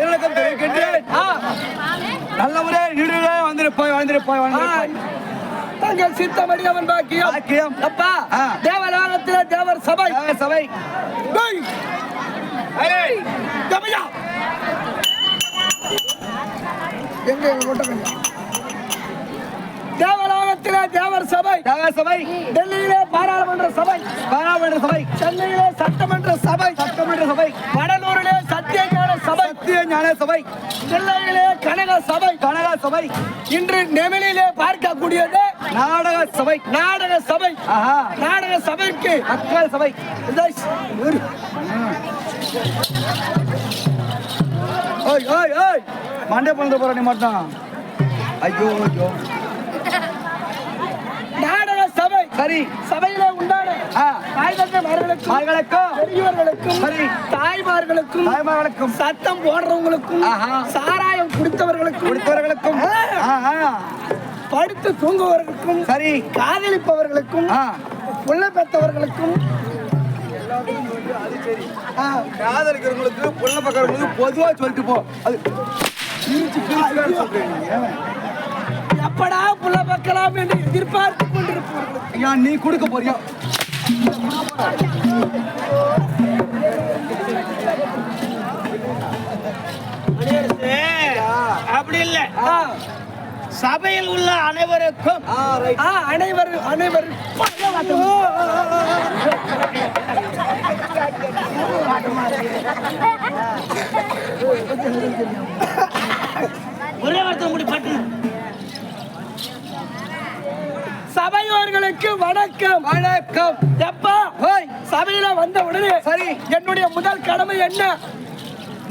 எதிர்நோக்கம் தெரிவிக்கின்றேன் நல்ல முறை நீடுகளே வந்திருப்பாய் வந்திருப்பாய் வந்திருப்பாய் தங்கள் சித்தமடி அவன் பாக்கியம். பாக்கியம். அப்பா. தேவலோகத்திலே தேவர் சபை. சபை. எங்க எங்க கொட்டகங்க? தேவலோகத்திலே தேவர் சபை. தேவ சபை. டெல்லியிலே பாராளுமன்ற சபை. பாராளுமன்ற சபை. சென்னையிலே சட்டமன்ற சபை. சட்டமன்ற சபை. வடலூரிலே சத்திய ஞான சபை நெல்லையிலே கனக சபை கனக சபை. இன்று நெமிலிலே பார்க்கக்கூடியது நாடக சபை. நாடக சபை. நாடக சபைக்கு மக்கள் சபை. ஓய் ஓய் ஓய். மண்டே பண்ண போற நீ மட்டும். ஐயோ ஐயோ. நாடக சபை. சரி. சபையிலே உண்டான தாய்மார்களுக்கும் தாய்மார்களுக்கும் சத்தம் போடுறவங்களுக்கும். சாராயம் குடித்தவர்களுக்கும் குடித்தவர்களுக்கும். படுத்து தூங்குவவர்களுக்கும் சரி. காதலிப்பவர்களுக்கும் புள்ள பெற்றவர்களுக்கும் காதலிக்கிறவங்களுக்கு புள்ள பக்கறவங்களுக்கு பொதுவா சொல்லிட்டு போ. அது. எப்படா புள்ள பக்கலாம் என்று எதிர்பார்த்து கொண்டிருப்பவர்களுக்கு நீ கொடுக்க போறியா? அப்படி இல்ல. சபையில் உள்ள அனைவருக்கும் ஆ ரைட் ஆ, அனைவரும் அனைவரும் ஒரே வார்த்தை முடி பட்டு சபையோர்களுக்கு வணக்கம். வணக்கம். எப்பா? ஹோய். சபையில வந்த உடனே சரி. என்னுடைய முதல் கடமை என்ன?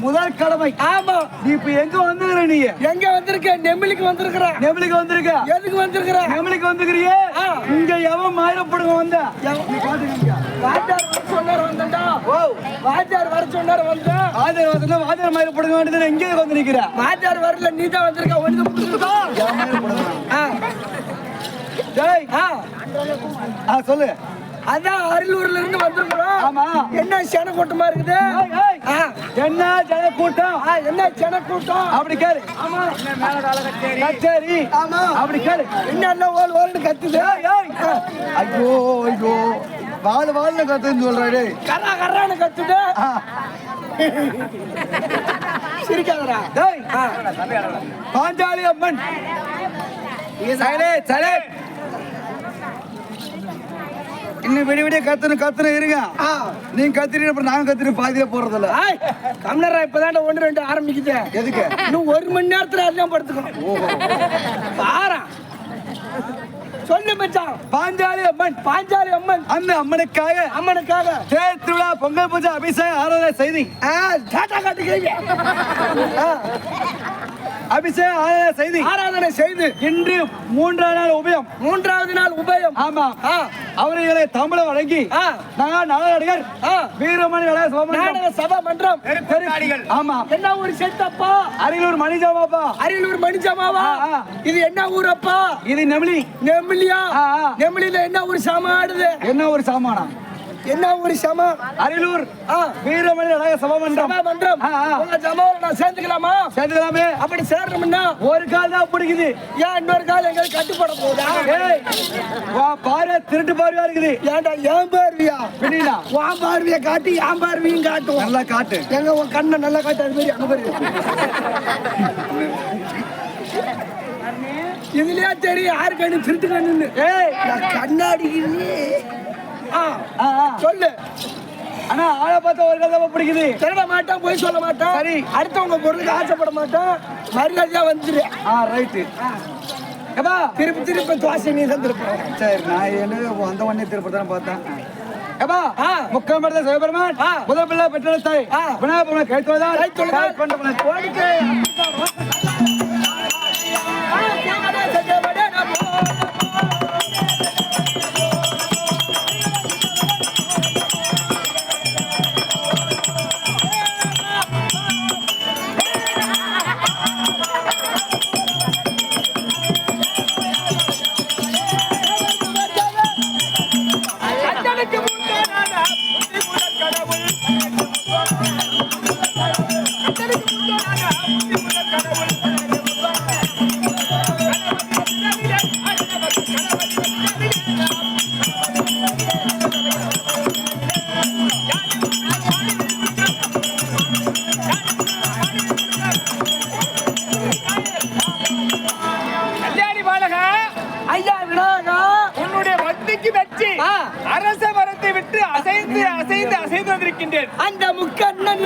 முதல் கடமை. ஆமா. நீ இப்ப எங்க வந்துக்கிற நீ? எங்க வந்திருக்க? நெம்மிலிக்கு வந்திருக்கிற. நெமிலிக்கு வந்திருக்க? எதுக்கு வந்திருக்கிற? நெமிலிக்கு வந்துக்கிறியே ஆ. இங்க எவன் மாயிரப்படுங்க வந்த? வாத்தியார் வர சொன்னார் வந்தா ஓ. வாத்தியார் வர சொன்னார் வந்தேன் ஆதர் வாசல்ல வாதர் மாயிரப்படுங்க வேண்டியது எங்கே வந்து நிக்கிற வரல நீ தான் வந்திருக்க ஒன்று மாயிரப்படுங்க ஆ. டேய். ஆ. சொல்லு. அதான் அரியலூர்ல இருந்து வந்திருக்கிறோம். ஆமா. என்ன சென கூட்டமா இருக்குது. ஆ. என்ன ஜன கூட்டம் ஆ, என்ன சென கூட்டம் அப்படி கேளு. ஆமா. கச்சேரி? ஆமா. அப்படி கேளு. என்ன ஓல் ஓல்னு கத்துது. ஐயோ ஐயோ. வாழ் வாழ்னு கத்துன்னு சொல்றாரு கரா கரான்னு கத்துது. சிரிக்காதடா. டேய். ஆ. பாஞ்சாலி அம்மன். சைலே சைலே இன்னும் விடிய விடிய கத்துன்னு கத்துன்னு இருங்க. நீங்க கத்துறீங்க அப்புறம் நாங்க கத்துறீங்க பாதியில போறதில்ல. ஆய், கம்னரா இப்பதான்டா ஒன்று ரெண்டு ஆரம்பிக்குது. எதுக்கு? இன்னும் ஒரு மணி நேரத்துல அதிகம் படுத்துக்கணும் பாரா. சொல்லு மச்சான். பாஞ்சாலி அம்மன். பாஞ்சாலி அம்மன். அந்த அம்மனுக்காக அம்மனுக்காக. தேர் திருவிழா பொங்கல் பூஜை அபிஷேகம் ஆராதனை செய்தி. ஆ, டாட்டா காட்டுக்கிறீங்க ஆராதனை செய்தி. ஆராதனை செய்து இன்று மூன்றாம் நாள் உபயம். மூன்றாவது நாள் உபயம். ஆமா. அவர்களை தமிழை வழங்கி நடிகர். வீரமணி நாடக சபா மன்றம். ஆமா. என்ன ஊர் செத்தப்பா? அரியலூர் மணிஜாமாப்பா. அரியலூர் மணிஜாமாவா. இது என்ன ஊரப்பா? இது நெமிலி. நெமிலியா. நெமிலியில என்ன ஊர் சாமா ஆடுது என்ன ஒரு சாமானா? என்ன ஊர் சமா அரியலூர். ஆ வீரமணி நடன சபமன்றம் சபா மன்றம் ஆ, ஆ. உங்க ஜமாவில் நான் சேர்ந்துக்கலாமா? சேர்த்துக்கலாமே அப்படி சேரணும்னா ஒரு கால் தான் பிடிக்குது. ஏன் இன்னொரு கால் எங்களுக்கு கட்டுப்பட வா பாரு திருட்டு பார்வையா இருக்குது. ஏன்டா ஏன் பார்வியா? பின்னா உன் பார்வையை காட்டி என் பார்வையும் காட்டும். நல்லா காட்டு. எங்க உன் கண்ணை நல்லா காட்டு அது மாதிரி அங்க பாரு. இதுலயே தெரியும் யாரு கண்ணு திருட்டு கண்ணுன்னு. கண்ணாடி. சொல்லு. ஆனா ஆளை பார்த்தா ஒரு கால் தான் பிடிக்குது. திருட மாட்டான் போய் சொல்ல மாட்டான் சரி. அடுத்தவங்க பொருளுக்கு ஆசைப்பட மாட்டான் மரியாதையா வந்துரு. ஆ ரைட்டு ஏப்பா திருப்பி திருப்பி துவாசை நீ தான் திருப்ப சரி நான் என்ன அந்த ஒன்னே திருப்பி தானே பார்த்தேன். ஏப்பா. முக்கால் மடத்த சிவபெருமான். முதல் பிள்ளை பெற்ற தாய் ஆ. விநாயகபெருமான் கை முக்கண்ணன்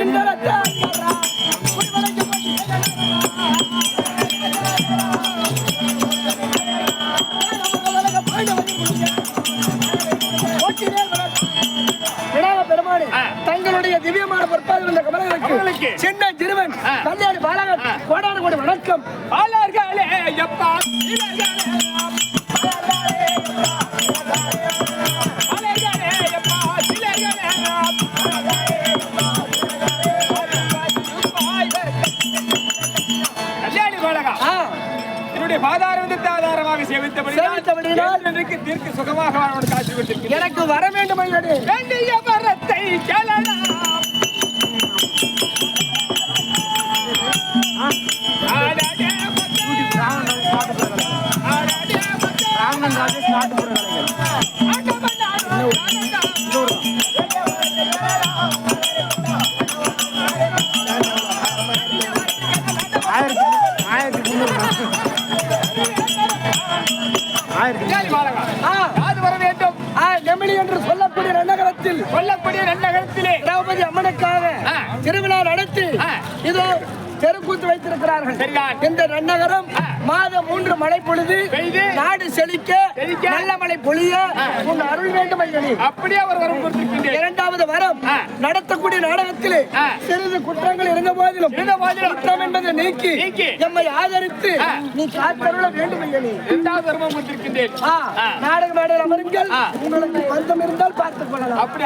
ஆ. தங்களுடைய திவ்யமான பொற்பாதம் இந்த கமலங்களுக்கு. சின்ன சிறுவன் ஆ. கல்யாணி பாலகன். கோடான கோடி வணக்கம் ஆளார்களே எப்பா ஆதாரமாக சேவித்தபடி சேவித்தபடியினால் எனக்கு வர வேண்டும் ஐயனே வேண்டிய மரத்தை கேளலாம் ஆடாடே மத்த- ஆடாடே இந்த நன்னகரம். மாதம் மூன்று மழை பொழுது. நாடு செழிக்க. நல்ல மழை பொழிய. உன் அருள் வேண்டும் அப்படியே அவர் வரம் இரண்டாவது வரம். நடத்தக்கூடிய நாடகத்திலே. சிறிது குற்றங்கள் இருந்த போதிலும் குற்றம் என்பதை நீக்கி. எம்மை ஆதரித்து. நீ காத்தருள வேண்டும் இரண்டாவது வர்மம் ஆ. நாடக மேடையில் அமருங்கள். உங்களுக்கு பந்தம் இருந்தால் பார்த்துக் கொள்ளலாம் அப்படி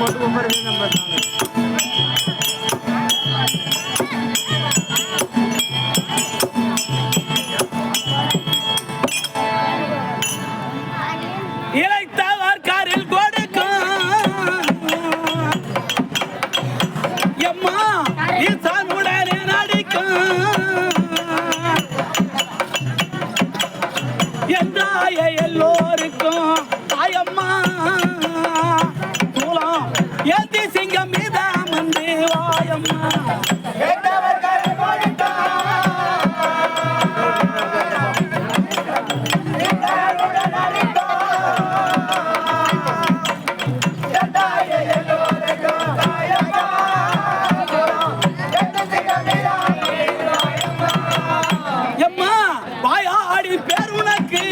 મોટું ઉંમર નંબર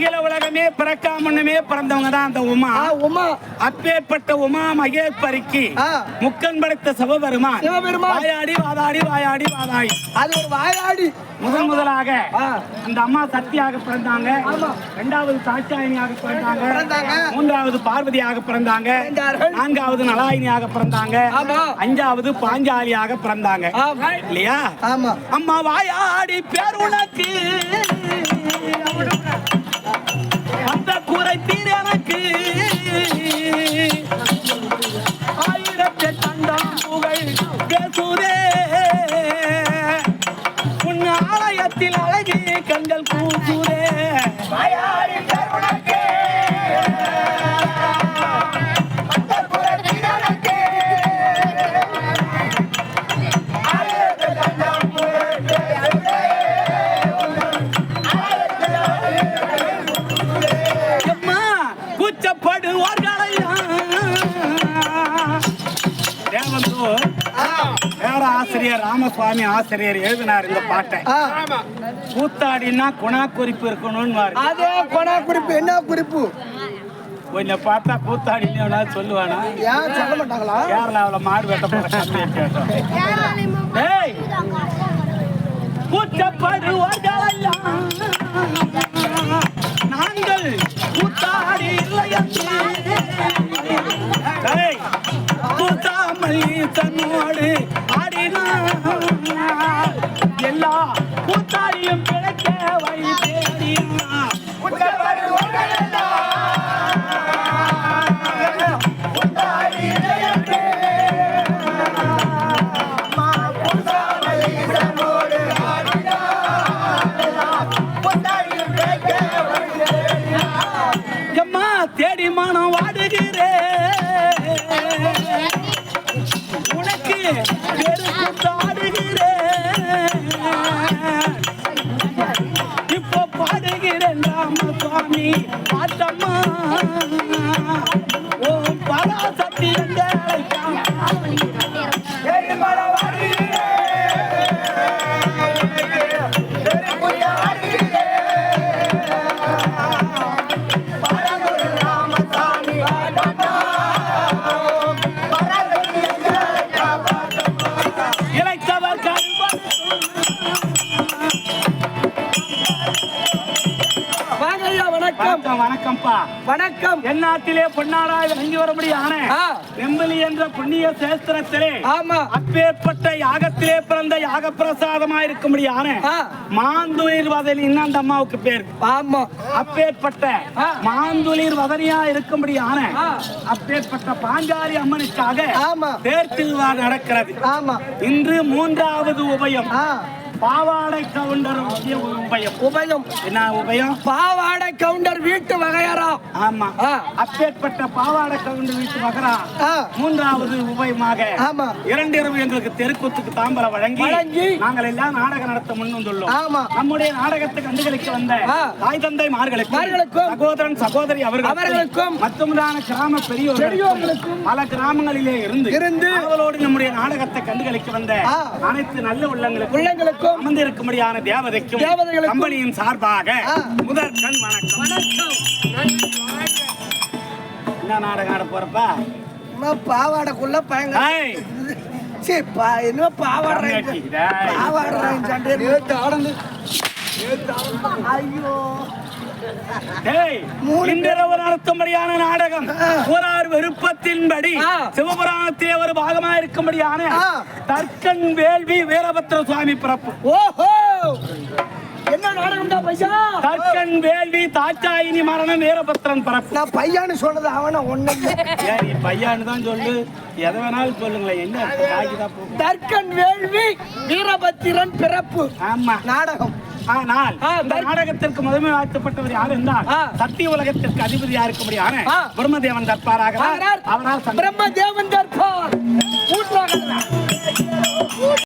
அகில உலகமே பிறக்காமண்ணுமே பிறந்தவங்க தான் அந்த உமா உமா அப்பேற்பட்ட உமா மகேஸ்வரிக்கு. முக்கன் படைத்த சிவபெருமான். வாயாடி வாதாடி வாயாடி வாதாடி அது ஒரு வாயாடி முதன் முதலாக. அந்த அம்மா சக்தியாக பிறந்தாங்க. இரண்டாவது சாட்சாயனியாக பிறந்தாங்க. மூன்றாவது பார்வதியாக பிறந்தாங்க. நான்காவது நலாயினியாக பிறந்தாங்க. அஞ்சாவது பாஞ்சாலியாக பிறந்தாங்க. இல்லையா அம்மா வாயாடி பேர் உனக்கு அந்த குறை தீர் ராமசுவாமி ஆசிரியர் எழுதினார் இந்த பாட்டை. கூத்தாடினா குணா குறிப்பு இருக்கணும்னு அதே கொடா குறிப்பு என்ன குறிப்பு? கொஞ்சம் பார்த்தா எவனாவது சொல்லுவானா? ஏன் சொல்ல மாட்டாங்களா? கேரளாவுல மாடு வெட்ட கூச்சப்படுவதெல்லாம் நாங்கள் கூத்தாடி. டேய், கூத்தாமல் தன்னோடு எல்லா கூத்தாடியும் வணக்கம்ப்பா வணக்கம். எந்நாட்டிலே பொன்னாடாய் விளங்கி வரும்படியான ஆ. வெம்பலி என்ற புண்ணிய சேஸ்திரத்திலே ஆமா. அப்பேற்பட்ட யாகத்திலே பிறந்த யாக பிரசாதமா இருக்கும்படியான ஆ. மாந்துளிர் வதலின்னு அந்த அம்மாவுக்கு பேர். ஆமா. அப்பேற்பட்ட. மாந்துளிர் வதனியா இருக்கும்படியான ஆ. அப்பேற்பட்ட பாஞ்சாலி அம்மனுக்காக ஆமா. தேர் திருவிழா நடக்கிறது. ஆமா. இன்று மூன்றாவது உபயம். ஆ. பாவாடை கவுண்டர் உபயம் உபயம் என்ன உபயம் பாவாடை கவுண்டர் வீட்டு வகையறா ஆமா. அப்பேற்பட்ட பாவாடை கவுண்டர் வீட்டு மகரா ஆ. மூன்றாவது உபயமாக ஆமா. இரண்டிரவு எங்களுக்கு தெருக்கூத்துக்கு தாம்பரம் வழங்கி வழங்கி. நாங்கள் எல்லாம் நாடகம் நடத்த முன் வந்துள்ளோம் ஆமா. நம்முடைய நாடகத்தை கண்டுகளிக்க வந்த. தாய் தந்தை மார்களுக்கும் மார்களுக்கும். சகோதரன் சகோதரி அவர்களுக்கும் அவர்களுக்கும். மற்றமுதான கிராம பெரியோர்களுக்கும். பல கிராமங்களிலே இருந்து இருந்து. அவளோடு நம்முடைய நாடகத்தை கண்டுகளிக்க வந்த. அனைத்து நல்ல உள்ளங்களுக்கும் உள்ளங்களுக்கும் அமர்ந்திருக்கும்படியான தேவதைக்கும் தேவதைகளுக்கும். கம்பெனியின் சார்பாக ஆ. முதற் கண் வணக்கம். என்ன நாடகம் ஆட போறப்பா? பாவாடைக்குள்ள பயங்கர ஏய், சீ, பா என்ன பாவாடை கம்மியாக்கி, டேய். பாவாடை சண்டை நேத்து ஆடந்து ஐயோ. நடத்தும்படியான நாடகம். விருப்பத்தின்படி. சிவபுராணத்திலே ஒரு பாகமா இருக்கும்படியான. தர்க்கன் வேள்வி வீரபத்ர சுவாமி பிறப்பு. ஓஹோ! என்ன நாடகம்டா தர்க்கன் வேள்வி தாச்சாயினி மரணம் வீரபத்ரன் பிறப்பு. நான் பையான்னு சொன்னது அவன ஒண்ணு நீ பையான்னு தான் சொல்லு. எதை வேணாலும் சொல்லுங்களேன். என்ன தர்க்கன் வேள்வி வீரபத்திரன் பிறப்பு. ஆமா. நாடகம். ஆனால் நாடகத்திற்கு முதன்மை வாழ்த்தப்பட்டவர் யார் என்றால் சக்தி உலகத்திற்கு அதிபதி யாருக்கு முடியான பிரம்மதேவன் தற்பாராக அவரால் பிரம்மதேவன் தற்பார்.